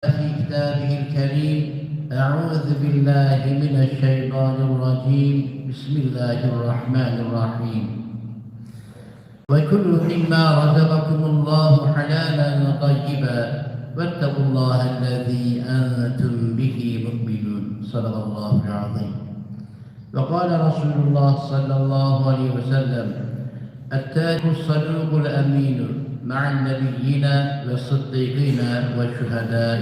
في كتابه الكريم أعوذ بالله من الشيطان الرجيم. بسم الله الرحمن الرحيم. وكلوا مما رزقكم الله حلالا طيبا واتقوا الله الذي أنتم به مؤمنون. صدق الله العظيم. وقال رسول الله صلى الله عليه وسلم التاج الصدوق الأمين. مع النبيين والصديقين والشهداء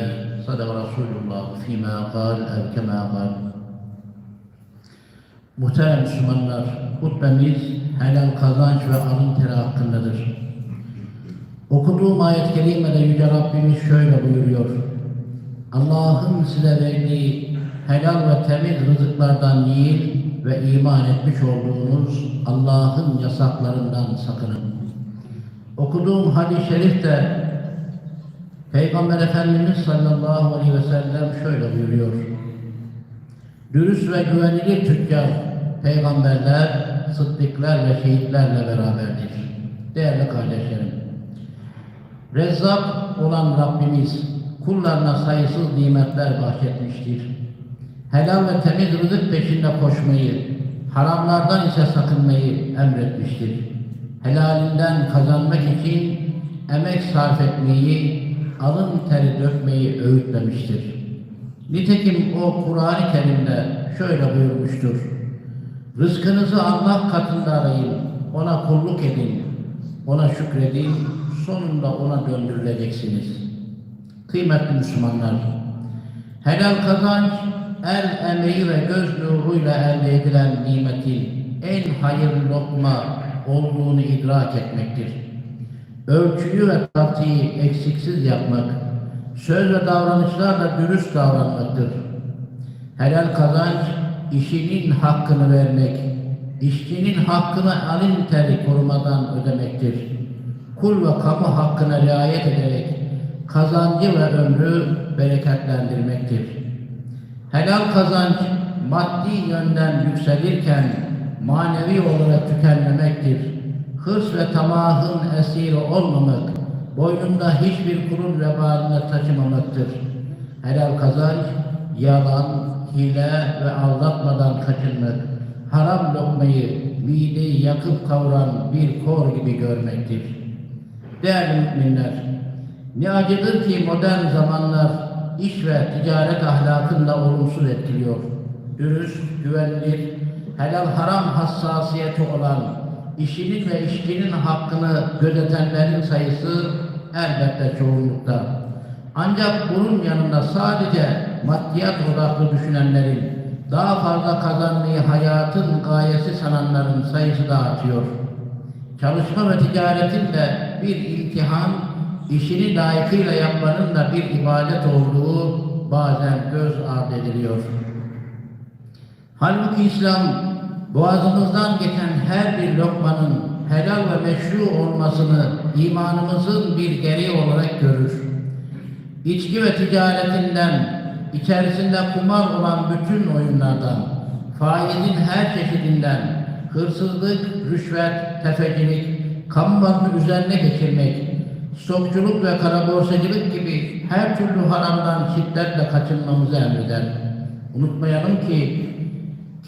صدق رسول الله فيما قال أو كما قال Muhterem Müslümanlar, hutbemiz helal kazanç ve alın teri hakkındadır. Okuduğum ayet-i kerimede Yüce Rabbimiz şöyle buyuruyor. Allah'ın size verdiği helal ve temiz rızıklardan yiyin ve iman etmiş olduğunuz Allah'ın yasaklarından sakının. Okuduğum hadis-i şerifte Peygamber Efendimiz sallallahu aleyhi ve sellem şöyle buyuruyor. Dürüst ve güvenilir tüccar, peygamberler, sıddıklar ve şehitlerle beraberdir. Değerli kardeşlerim, Rezzak olan Rabbimiz kullarına sayısız nimetler bahşetmiştir. Helal ve temiz rızık peşinde koşmayı, haramlardan ise sakınmayı emretmiştir. Helalinden kazanmak için emek sarf etmeyi, alın teri dökmeyi öğütlemiştir. Nitekim o Kur'an-ı Kerim'de şöyle buyurmuştur. Rızkınızı Allah katında arayın, ona kulluk edin, ona şükredin, sonunda ona döndürüleceksiniz. Kıymetli Müslümanlar, helal kazanç, el emeği ve göz nuruyla elde edilen nimetin en hayırlı lokma olduğunu idrak etmektir. Ölçüyü ve tartıyı eksiksiz yapmak, söz ve davranışlarla dürüst davranmaktır. Helal kazanç, işinin hakkını vermek, işçinin hakkını alın teri korumadan ödemektir. Kul ve kamu hakkına riayet ederek kazancı ve ömrü bereketlendirmektir. Helal kazanç maddi yönden yükselirken manevi olarak tükenmemektir. Hırs ve tamahın esiri olmamak, boynunda hiçbir kurun vebalini taşımamaktır. Helal kazanç, yalan, hile ve aldatmadan kaçınmak, haram lokmayı mideyi yakıp kavuran bir kor gibi görmektir. Değerli müminler, ne acıdır ki modern zamanlar iş ve ticaret ahlakını da olumsuz etkiliyor. Dürüst, güvenilir, helal haram hassasiyeti olan işinin ve işçinin hakkını gözetenlerin sayısı elbette çoğunlukta. Ancak bunun yanında sadece maddiyat odaklı düşünenlerin, daha fazla kazanmayı hayatın gayesi sananların sayısı da artıyor. Çalışma ve ticaretin de bir imtihan, işini layıkıyla yapmanın da bir ibadet olduğu bazen göz ardı ediliyor. Halbuki İslam boğazımızdan geçen her bir lokmanın helal ve meşru olmasını imanımızın bir gereği olarak görür. İçki ve ticaretinden, içerisinde kumar olan bütün oyunlardan, faizin her çeşidinden, hırsızlık, rüşvet, tefecilik, kamu malını üzerine geçirmek, stokçuluk ve kara borsacılık gibi her türlü haramdan şiddetle kaçınmamızı emreder. Unutmayalım ki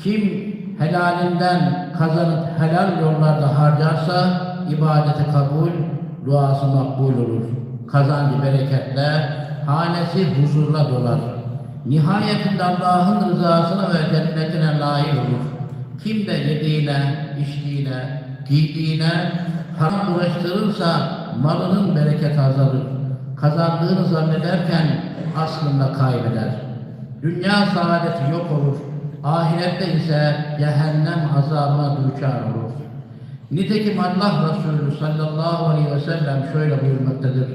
kim helalinden kazanıp helal yollarda harcarsa ibadeti kabul, duası makbul olur. Kazancı bereketle, hanesi huzurla dolar. Nihayetinde Allah'ın rızasına ve cennetine layık olur. Kim de yediğine, içtiğine, giydiğine haram uğraştırırsa malının bereketi azalır. Kazandığını zannederken aslında kaybeder. Dünya saadeti yok olur. Ahirette ise cehennem azabına duçar olur. Nitekim Allah Resulü sallallahu aleyhi ve sellem şöyle buyurmaktadır.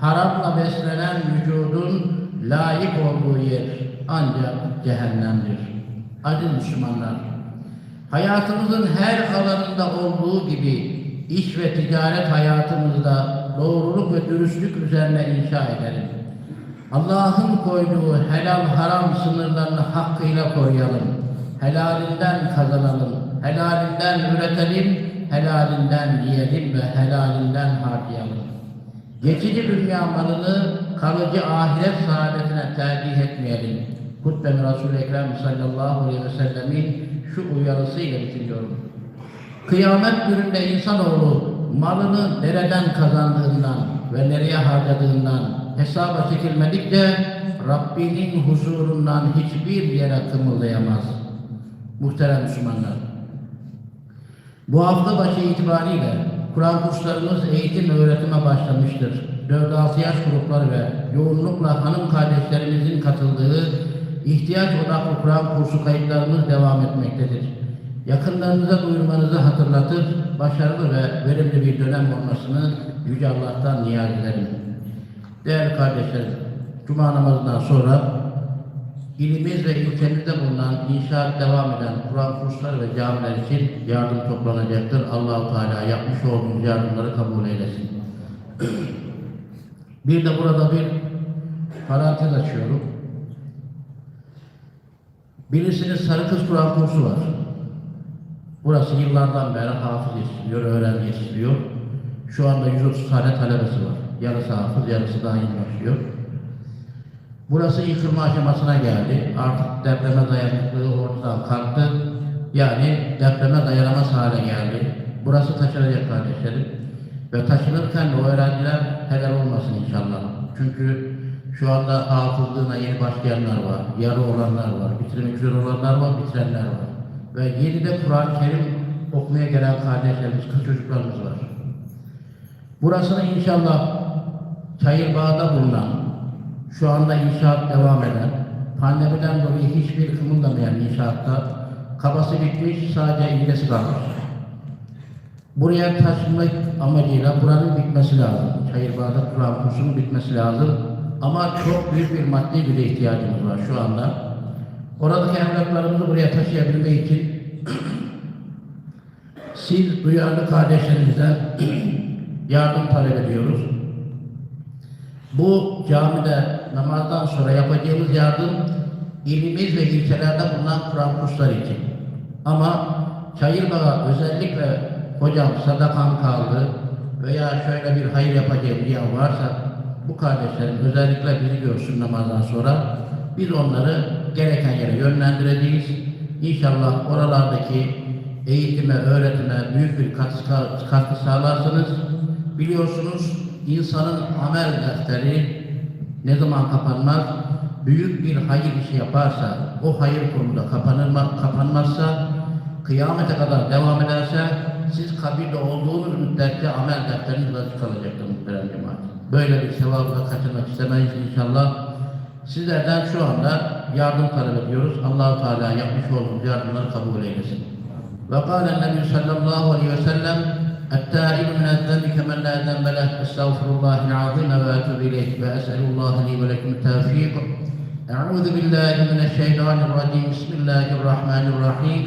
Haramla beslenen vücudun layık olduğu yer ancak cehennemdir. Aziz Müslümanlar, hayatımızın her alanında olduğu gibi iş ve ticaret hayatımızda doğruluk ve dürüstlük üzerine inşa edelim. Allah'ın koyduğu helal haram sınırlarını hakkıyla koruyalım. Helalinden kazanalım. Helalinden üretelim. Helalinden yiyelim ve helalinden harcayalım. Geçici dünya malını kalıcı ahiret saadetine tercih etmeyelim. Hutbemi Resul-i Ekrem sallallahu aleyhi ve sellemin şu uyarısıyla bitiriyorum. Kıyamet gününde insanoğlu malını nereden kazandığından ve nereye harcadığından hesaba çekilmedikçe Rabbinin huzurundan hiçbir yere kımıldayamaz. Muhterem Müslümanlar. Bu hafta başı itibariyle Kur'an kurslarımız eğitim ve öğretime başlamıştır. 4-6 yaş grupları ve yoğunlukla hanım kardeşlerimizin katıldığı ihtiyaç odaklı Kur'an kursu kayıtlarımız devam etmektedir. Yakınlarınıza duyurmanızı hatırlatır, başarılı ve verimli bir dönem olmasını Yüce Allah'tan niyaz ederim. Değerli kardeşlerim, Cuma namazından sonra İlimiz ve ilçemizde bulunan inşaat devam eden Kur'an kursları ve camiler için yardım toplanacaktır. Allahu Teala yapmış olduğumuz yardımları kabul eylesin. bir de burada bir parantez açıyorum. Bilirsiniz Sarı Kız Kur'an kursu var. Burası yıllardan beri hafız yetiştiriyor, öğrenci yetiştiriyor. Şu anda 130 tane talebesi var. Yarısı hafız, yarısı daha yeni başlıyor. Burası yıkılma aşamasına geldi. Artık depreme dayanıklılığı ortadan kalktı. Yani depreme dayanamaz hale geldi. Burası taşınacak kardeşlerim. Ve taşınırken de o öğrenciler helal olmasın inşallah. Çünkü şu anda hafızlığına yeni başlayanlar var, yarı olanlar var, bitirmek üzere olanlar var, bitirenler var. Ve yeni de Kur'an-ı Kerim okumaya gelen kardeşlerimiz, kız çocuklarımız var. Burasını inşallah Çayırbağ'da bulunan, şu anda inşaat devam eden, pandemiden dolayı hiçbir kımıldamayan inşaatta kabası bitmiş, sadece ilgisi kalmış. Buraya taşınmak amacıyla buranın bitmesi lazım. Çayırbağ'da Kur'an kursunun bitmesi lazım. Ama çok büyük bir maddi güce ihtiyacımız var şu anda. Oradaki evlatlarımızı buraya taşıyabilmek için siz duyarlı kardeşlerimizden yardım talep ediyoruz. Bu camide namazdan sonra yapacağımız yardım ilimiz ve ilçelerde bulunan Kur'an kursları için. Ama Çayırbağ'a özellikle hocam sadakam kaldı veya şöyle bir hayır yapacağım diye varsa bu kardeşlerim özellikle bizi görsün namazdan sonra biz onları gereken yere yönlendireceğiz. İnşallah oralardaki eğitime, öğretime büyük bir katkı, katkı sağlarsanız biliyorsunuz insanın amel defteri ne zaman kapanmaz? Büyük bir hayır işi yaparsa, o hayır konuda kapanır, kapanmazsa, kıyamete kadar devam ederse, siz kabirde olduğunuz müddetçe amel defteriniz açık kalacaktır muhterem cemaat. Böyle bir sevabı da kaçırmak istemeyiz inşallah. Sizlerden şu anda yardım talep ediyoruz. Allahu Teala yapmış olduğumuz yardımları kabul eylesin. Ve kâle Nebi sallallahu aleyhi ve sellem التائب من الذنب كمن لا ذنب له. أستغفر الله العظيم وأتوب إليه. وأسأل الله لي ولكم التوفيق. أعوذ بالله من الشيطان الرجيم. بسم الله الرحمن الرحيم.